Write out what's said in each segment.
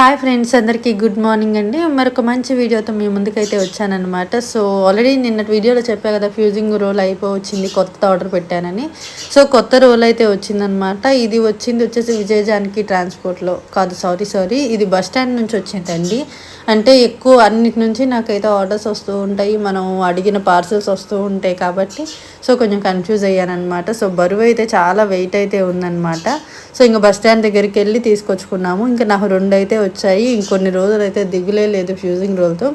Hi friends అందరికీ good morning అండి. మరొక మంచి వీడియోతో మీ ముందుకైతే వచ్చానమాట సో ఆల్రెడీ నిన్నటి వీడియోలో చెప్పా కదా ఫ్యూజింగ్ రోల్ అయిపోయింది కొత్త ఆర్డర్ పెట్టానని. సో కొత్త రోల్ అయితే వచ్చిందనమాట ఇది వచ్చింది వచ్చేసి విజయ జానకి ట్రాన్స్పోర్ట్లో కాదు సారీ సారీ ఇది బస్ స్టాండ్ నుంచి వచ్చిందండి. అంటే ఎక్కువ అన్నిటి నుంచి నాకైతే ఆర్డర్స్ వస్తూ ఉంటాయి. మనం అడిగిన పార్సల్స్ వస్తూ ఉంటాయి కాబట్టి సో కొంచెం కన్ఫ్యూజ్ అయ్యానమాట సో బరువు అయితే చాలా వెయిట్ అయితే ఉందన్నమాట. సో ఇంకా బస్ స్టాండ్ దగ్గరికి వెళ్ళి తీసుకొచ్చుకున్నాము. ఇంకా నాకు రెండు అయితే వచ్చాయి. ఇంకొన్ని రోజులు అయితే దిగులే లేదు ఫ్యూజింగ్ రోల్తో.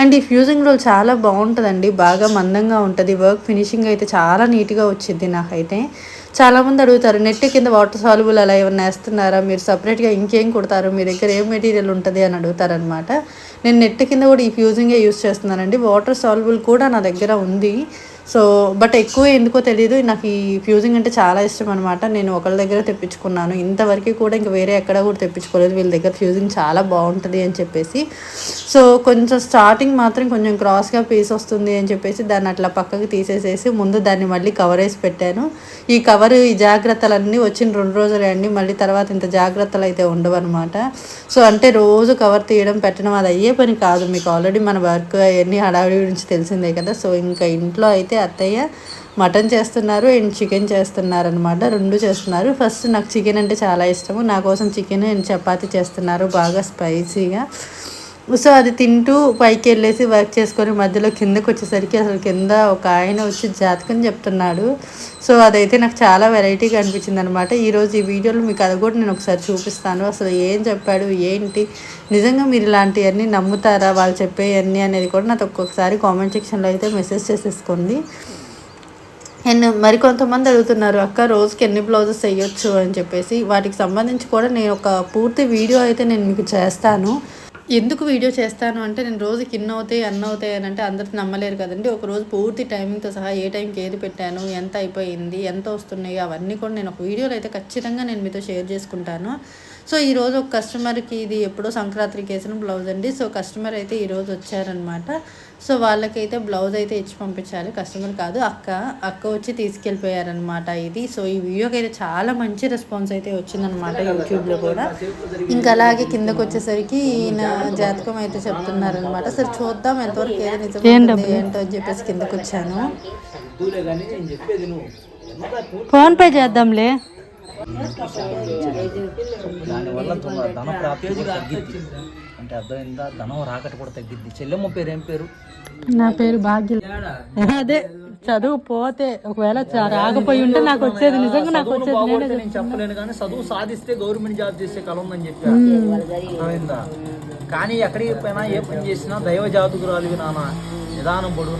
అండ్ ఈ ఫ్యూజింగ్ రోల్ చాలా బాగుంటుందండి. బాగా మందంగా ఉంటుంది. వర్క్ ఫినిషింగ్ అయితే చాలా నీట్గా వచ్చింది నాకైతే. చాలామంది అడుగుతారు నెట్ కింద వాటర్ సాల్బుల్ అలా ఏమన్నా వేస్తున్నారా? మీరు సపరేట్గా ఇంకేం కుడతారు? మీ దగ్గర ఏం మెటీరియల్ ఉంటుంది? అని అడుగుతారనమాట. నేను నెట్ కింద కూడా ఈ ఫ్యూజింగే యూస్ చేస్తున్నానండి. వాటర్ సాల్బుల్ కూడా నా దగ్గర ఉంది. సో బట్ ఎక్కువ ఎందుకో తెలియదు నాకు ఈ ఫ్యూజింగ్ అంటే చాలా ఇష్టం అనమాట నేను ఒకళ్ళ దగ్గర తెప్పించుకున్నాను. ఇంతవరకు కూడా ఇంకా వేరే ఎక్కడ కూడా తెప్పించుకోలేదు. వీళ్ళ దగ్గర ఫ్యూజింగ్ చాలా బాగుంటుంది అని చెప్పేసి. సో కొంచెం స్టార్టింగ్ మాత్రం కొంచెం క్రాస్గా పీస్ వస్తుంది అని చెప్పేసి దాన్ని అట్లా పక్కకి తీసేసేసి ముందు దాన్ని మళ్ళీ కవర్ వేసి పెట్టాను. ఈ కవర్ ఈ జాగ్రత్తలన్నీ వచ్చిన రెండు రోజులే అండి. మళ్ళీ తర్వాత ఇంత జాగ్రత్తలు అయితే ఉండవు అనమాట సో అంటే రోజు కవర్ తీయడం పెట్టడం అది అయ్యే పని కాదు. మీకు ఆల్రెడీ మన వర్క్ అవన్నీ హడావిడి గురించి తెలిసిందే కదా. సో ఇంకా ఇంట్లో అయితే అత్తయ్య మటన్ చేస్తున్నారు అండ్ చికెన్ చేస్తున్నారు అనమాట రెండు చేస్తున్నారు. ఫస్ట్ నాకు చికెన్ అంటే చాలా ఇష్టము. నా కోసం చికెన్ అండ్ చపాతీ చేస్తున్నారు. బాగా స్పైసీగా. సో అది తింటూ పైకి వెళ్ళేసి వర్క్ చేసుకొని మధ్యలో కిందకు వచ్చేసరికి అసలు కింద ఒక ఆయన వచ్చి జాతకం చెప్తున్నాడు. సో అదైతే నాకు చాలా వెరైటీగా అనిపించింది అనమాట ఈరోజు ఈ వీడియోలో మీకు అది కూడా నేను ఒకసారి చూపిస్తాను. అసలు ఏం చెప్పాడు ఏంటి నిజంగా మీరు ఇలాంటివన్నీ నమ్ముతారా? వాళ్ళు చెప్పేవన్నీ అనేది కూడా నాకు ఒక్కొక్కసారి కామెంట్ సెక్షన్లో అయితే మెసేజ్ చేసేసుకోండి. అండ్ మరికొంతమంది అడుగుతున్నారు అక్క రోజుకి ఎన్ని బ్లౌజెస్ వేయొచ్చు? అని చెప్పేసి. వాటికి సంబంధించి కూడా నేను ఒక పూర్తి వీడియో అయితే నేను మీకు చేస్తాను. ఎందుకు వీడియో చేస్తాను అంటే నేను రోజుకి ఇన్ అవుతాయి అన్న అవుతాయి అని అంటే అందరూ నమ్మలేరు కదండి. ఒక రోజు పూర్తి టైమింగ్తో సహా ఏ టైంకి ఏది పెట్టాను ఎంత అయిపోయింది ఎంత వస్తున్నాయి అవన్నీ కూడా నేను ఒక వీడియోలో అయితే ఖచ్చితంగా నేను మీతో షేర్ చేసుకుంటాను. సో ఈరోజు ఒక కస్టమర్కి ఇది ఎప్పుడో సంక్రాంతికి వేసిన బ్లౌజ్ అండి. సో కస్టమర్ అయితే ఈరోజు వచ్చారనమాట. సో వాళ్ళకైతే బ్లౌజ్ అయితే ఇచ్చి పంపించాలి. కస్టమర్ కాదు అక్క అక్క వచ్చి తీసుకెళ్ళిపోయారనమాట ఇది. సో ఈ వీడియోకి అయితే చాలా మంచి రెస్పాన్స్ అయితే వచ్చిందనమాట యూట్యూబ్లో కూడా. ఇంకా అలాగే కిందకు వచ్చేసరికి ఈయన జాతకం అయితే చెప్తున్నారనమాట. సరే చూద్దాం ఎంతవరకు ఏది నిజం ఏంటో అని చెప్పేసి కిందకు వచ్చాను. ఫోన్ పే చేద్దాంలే. దానివల్ల ధన ధన ప్రాప్తి కూడా తగ్గిద్ది. అంటే అర్థమైందా? ధనం రాకట కూడా తగ్గిద్ది. చెల్లెమ్మ పేరు ఏం పేరు? నా పేరు భాగ్యం అదే. చదువు పోతే ఒకవేళ రాకపోయి ఉంటే నాకు వచ్చేది నిజంగా నాకు వచ్చేది నేను చెప్పలేను కానీ చదువు సాధిస్తే గవర్నమెంట్ జాబ్ చేసే కళ ఉందని చెప్పా కానీ ఎక్కడికి పోయినా ఏ పని చేసినా దైవ జాతకురాలివి నాన్న నిదానం పడు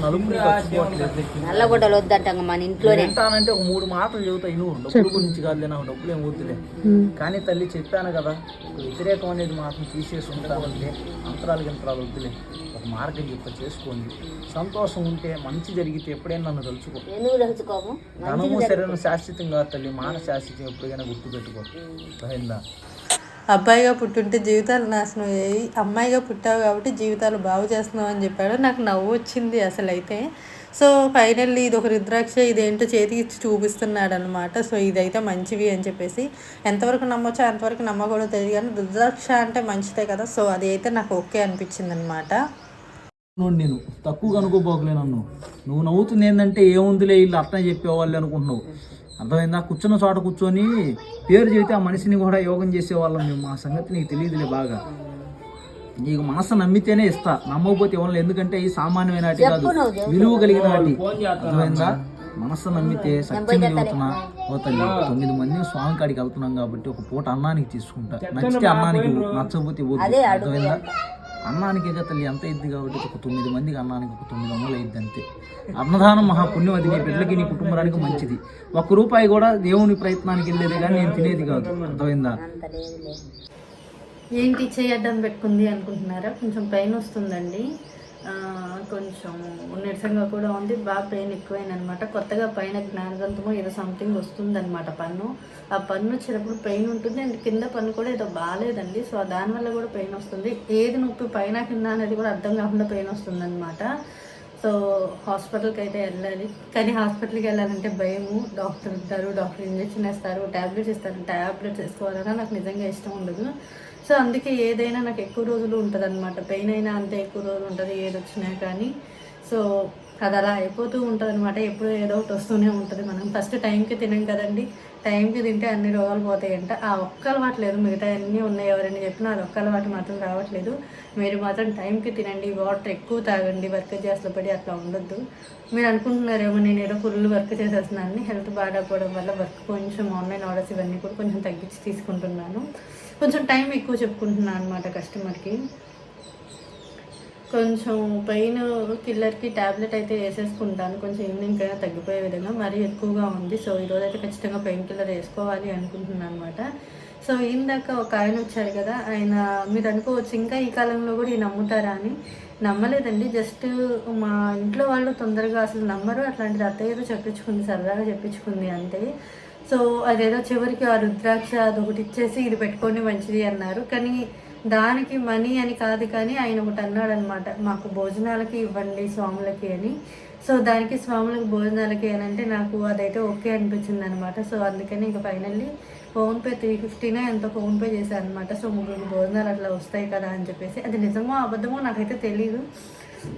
ఖర్చుకోవట్లేదు నల్లగొడ్డలు వద్దంట మన ఇంట్లోనే. వింటానంటే ఒక మూడు మాటలు చెబుతాయి నువ్వు డబ్బుల గురించి కాదులే నాకు డబ్బులు ఏం వద్దులే. కానీ తల్లి చెప్పాను కదా ఒక వ్యతిరేకం అనేది మాత్రం తీసేసి ఉంటానంటే అంతరాలు గింతరాలు వద్దులే. ఒక మార్గం చెప్ప చేసుకోండి. సంతోషం ఉంటే మంచి జరిగితే ఎప్పుడైనా నన్ను తలుచుకో. ఎందుకు ధనము శరీరం శాశ్వతం కాదు తల్లి మాన శాశ్వతం ఎప్పటికైనా గుర్తుపెట్టుకో. అయిందా? అబ్బాయిగా పుట్టుంటే జీవితాలు నాశనం అయ్యాయి. అమ్మాయిగా పుట్టావు కాబట్టి జీవితాలు బాగు చేస్తున్నావు అని చెప్పాడు. నాకు నవ్వు వచ్చింది అసలు అయితే సో ఫైనల్లీ ఇది ఒక రుద్రాక్ష ఇదేంటో చేతికి ఇచ్చి చూపిస్తున్నాడు అనమాట సో ఇదైతే మంచివి అని చెప్పేసి. ఎంతవరకు నమ్మొచ్చో అంతవరకు నమ్మకూడదు తెలియదు కానీ రుద్రాక్ష అంటే మంచిదే కదా. సో అది అయితే నాకు ఓకే అనిపించింది అనమాట నేను. తక్కువ కనుకోపోకలే నన్ను. నువ్వు నవ్వుతుంది ఏంటంటే ఏముందిలే వీళ్ళు అర్థం చెప్పేవాళ్ళు అనుకుంటున్నావు. అర్థమైందా? కూర్చున్న చోట కూర్చొని పేరు చెబితే ఆ మనిషిని కూడా యోగం చేసేవాళ్ళం మేము. మా సంగతి నీకు తెలియదులే బాగా. నీకు మనసు నమ్మితేనే ఇస్తా. నమ్మకపోతే ఇవ్వాలి ఎందుకంటే ఈ సామాన్యమైన వాటి కాదు. విలువ కలిగిన వాటి. అర్థమైందా? మనసు నమ్మితే సత్యం చెబుతున్నా. ఓ తల్లి తొమ్మిది మంది స్వామి కాడికి వెళ్తున్నాం కాబట్టి ఒక పూట అన్నానికి తీసుకుంటా. నచ్చితే అన్నానికి నచ్చకపోతే అర్థమైందా? అన్నానికి తల్లి ఎంత అయింది కాబట్టి ఒక తొమ్మిది మందికి అన్నానికి ఒక తొమ్మిది వందలు అయింది అంతే అన్నదానం మహాపుణ్యం అది నీ బిడ్డలకి నీ కుటుంబానికి మంచిది. ఒక్క రూపాయి కూడా దేవుని ప్రయత్నానికి వెళ్ళేది కానీ నేను తినేది కాదు. అర్థమైందా? ఏంటి చేయడ్డం పెట్టుకుంది అనుకుంటున్నారా? కొంచెం పెయిన్ వస్తుందండి. కొంచెం నిరసంగా కూడా ఉంది. బాగా పెయిన్ ఎక్కువైంది అనమాట కొత్తగా పైన జ్ఞానదంతమో ఏదో సంథింగ్ వస్తుందన్నమాట పన్ను. ఆ పన్ను వచ్చినప్పుడు పెయిన్ ఉంటుంది. అండ్ కింద పన్ను కూడా ఏదో బాగాలేదండి సో దానివల్ల కూడా పెయిన్ వస్తుంది. ఏది నొప్పి పైన కింద అనేది కూడా అర్థం కాకుండా పెయిన్ వస్తుందన్నమాట సో హాస్పిటల్కి అయితే వెళ్ళాలి. కానీ హాస్పిటల్కి వెళ్ళాలంటే భయము. డాక్టర్ ఉంటారు డాక్టర్ ఇంజెక్షన్ వేస్తారు ట్యాబ్లెట్స్ ఇస్తారు. ట్యాబ్లెట్స్ వేసుకోవాలన్నా నాకు నిజంగా ఇష్టం ఉండదు. సో అందుకే ఏదైనా నాకు ఎక్కువ రోజులు ఉంటుంది అనమాట పెయిన్ అయినా అంతే ఎక్కువ రోజులు ఉంటుంది ఏది వచ్చినా కానీ. సో అది అలా అయిపోతూ ఉంటుంది అనమాట ఎప్పుడు ఏదో ఒకటి వస్తూనే ఉంటుంది. మనం ఫస్ట్ టైంకి తినం కదండి. టైంకి తింటే అన్ని రోగాలు పోతాయంట. ఆ ఒక్క అలవాటు లేదు. మిగతా అన్నీ ఉన్నాయి. ఎవరైనా చెప్పినా అది ఒక్క అలవాటు మాత్రం రావట్లేదు. మీరు మాత్రం టైంకి తినండి. వాటర్ ఎక్కువ తాగండి. వర్క్ చేస్తూ పడి అట్లా ఉండొద్దు. మీరు అనుకుంటున్నారేమో నేను ఏదో ఫుల్ వర్క్ చేసేస్తున్నాను హెల్త్ బాగాపోవడం వల్ల వర్క్ కొంచెం ఆన్లైన్ ఆర్డర్స్ ఇవన్నీ కూడా కొంచెం తగ్గించి తీసుకుంటున్నాను. కొంచెం టైం ఎక్కువ చెప్పుకుంటున్నాను అనమాట కస్టమర్కి కొంచెం పెయిన్ కిల్లర్కి ట్యాబ్లెట్ అయితే వేసేసుకుంటాను. కొంచెం ఈవినింగ్ అయినా తగ్గిపోయే విధంగా మరీ ఎక్కువగా ఉంది. సో ఈరోజు అయితే ఖచ్చితంగా పెయిన్ కిల్లర్ వేసుకోవాలి అనుకుంటున్నాను అనమాట సో ఇందాక ఒక ఆయన వచ్చారు కదా ఆయన మీరు అనుకోవచ్చు ఇంకా ఈ కాలంలో కూడా ఈ నమ్ముతారా అని. నమ్మలేదండి. జస్ట్ మా ఇంట్లో వాళ్ళు తొందరగా అసలు నమ్మరు. అట్లాంటిది అత్తయ్యతో చెప్పించుకుంది సరదాగా చెప్పించుకుంది అంతే. సో అదేదో చివరికి ఆ రుద్రాక్ష అదొకటి ఇచ్చేసి ఇది పెట్టుకోండి మంచిది అన్నారు. కానీ దానికి మనీ అని కాదు కానీ ఆయన ఒకటి అన్నాడు అనమాట మాకు భోజనాలకి ఇవ్వండి స్వాములకి అని. సో దానికి స్వాములకి భోజనాలకి అని అంటే నాకు అదైతే ఓకే అనిపించింది అనమాట సో అందుకని ఇంకా ఫైనల్లీ ఫోన్పే త్రీ ఫిఫ్టీనే ఎంతో ఫోన్పే చేశాను అనమాట సో ముగ్గురు భోజనాలు అట్లా వస్తాయి కదా అని చెప్పేసి. అది నిజమో అబద్ధమో నాకైతే తెలియదు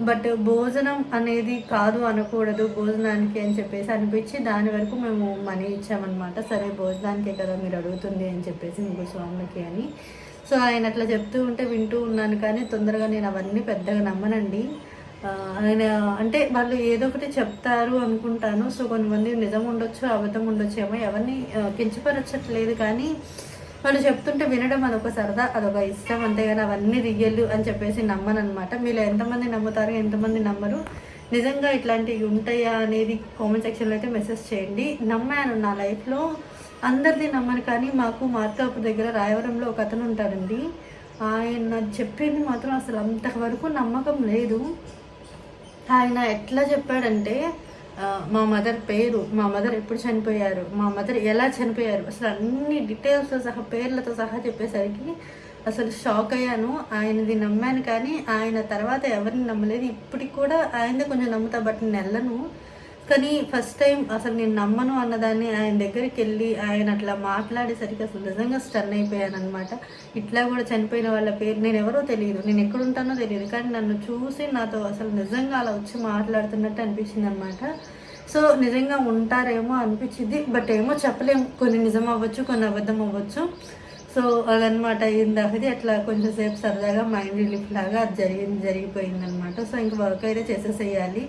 బట్ భోజనం అనేది కాదు అనకూడదు భోజనానికి అని చెప్పేసి అనిపించి దాని వరకు మేము మనీ ఇచ్చామన్నమాట. సరే భోజనానికే కదా మీరు అడుగుతుంది అని చెప్పేసి ముగ్గురు స్వాములకి అని. సో ఆయన అట్లా చెప్తూ ఉంటే వింటూ ఉన్నాను కానీ తొందరగా నేను అవన్నీ పెద్దగా నమ్మనండి. ఆయన అంటే వాళ్ళు ఏదో ఒకటి చెప్తారు అనుకుంటాను. సో కొంతమంది నిజం ఉండొచ్చు అబద్ధం ఉండొచ్చు ఏమో ఎవరిని ఆ, కించపరచట్లేదు కానీ వాళ్ళు చెప్తుంటే వినడం అదొక సరదా అదొక ఇష్టం. అంతేగాని అవన్నీ రియల్ అని చెప్పేసి నమ్మను అనమాట మీరు ఎంతమంది నమ్ముతారు ఎంతమంది నమ్మరు? నిజంగా ఇట్లాంటివి ఉంటాయా అనేది కామెంట్ సెక్షన్లో అయితే మెసేజ్ చేయండి. నమ్మాను నా లైఫ్లో అందరిది నమ్మను కానీ మాకు మార్కాపు దగ్గర రాయవరంలో ఒక అతను ఉంటాడండి. ఆయన చెప్పింది మాత్రం అసలు అంతవరకు నమ్మకం లేదు. ఆయన ఎట్లా చెప్పాడంటే మా మదర్ పేరు మా మదర్ ఎప్పుడు చనిపోయారు మా మదర్ ఎలా చనిపోయారు అసలు అన్ని డీటెయిల్స్తో సహా పేర్లతో సహా చెప్పేసరికి అసలు షాక్ అయ్యాను. ఆయనది నమ్మాను కానీ ఆయన తర్వాత ఎవరిని నమ్మలేదు. ఇప్పటికి కూడా ఆయనది కొంచెం నమ్ముతా బట్ నెలను కానీ ఫస్ట్ టైం అసలు నేను నమ్మను అన్నదాన్ని. ఆయన దగ్గరికి వెళ్ళి ఆయన అట్లా మాట్లాడేసరికి అసలు నిజంగా స్టన్ అయిపోయాను అనమాట ఇట్లా కూడా చనిపోయిన వాళ్ళ పేరు నేను ఎవరో తెలియదు. నేను ఎక్కడుంటానో తెలియదు. కానీ నన్ను చూసి నాతో అసలు నిజంగా అలా వచ్చి మాట్లాడుతున్నట్టు అనిపించింది అనమాట సో నిజంగా ఉంటారేమో అనిపించింది. బట్ ఏమో చెప్పలేము. కొన్ని నిజం అవ్వచ్చు కొన్ని అబద్ధం అవ్వచ్చు. సో అదనమాట అయింది అట్లా కొంచెం సేపు సరదాగా మైండ్ రిలీఫ్ లాగా అది జరిగింది జరిగిపోయింది అనమాట సో ఇంక వర్క్ అయితే చేసేసేయాలి.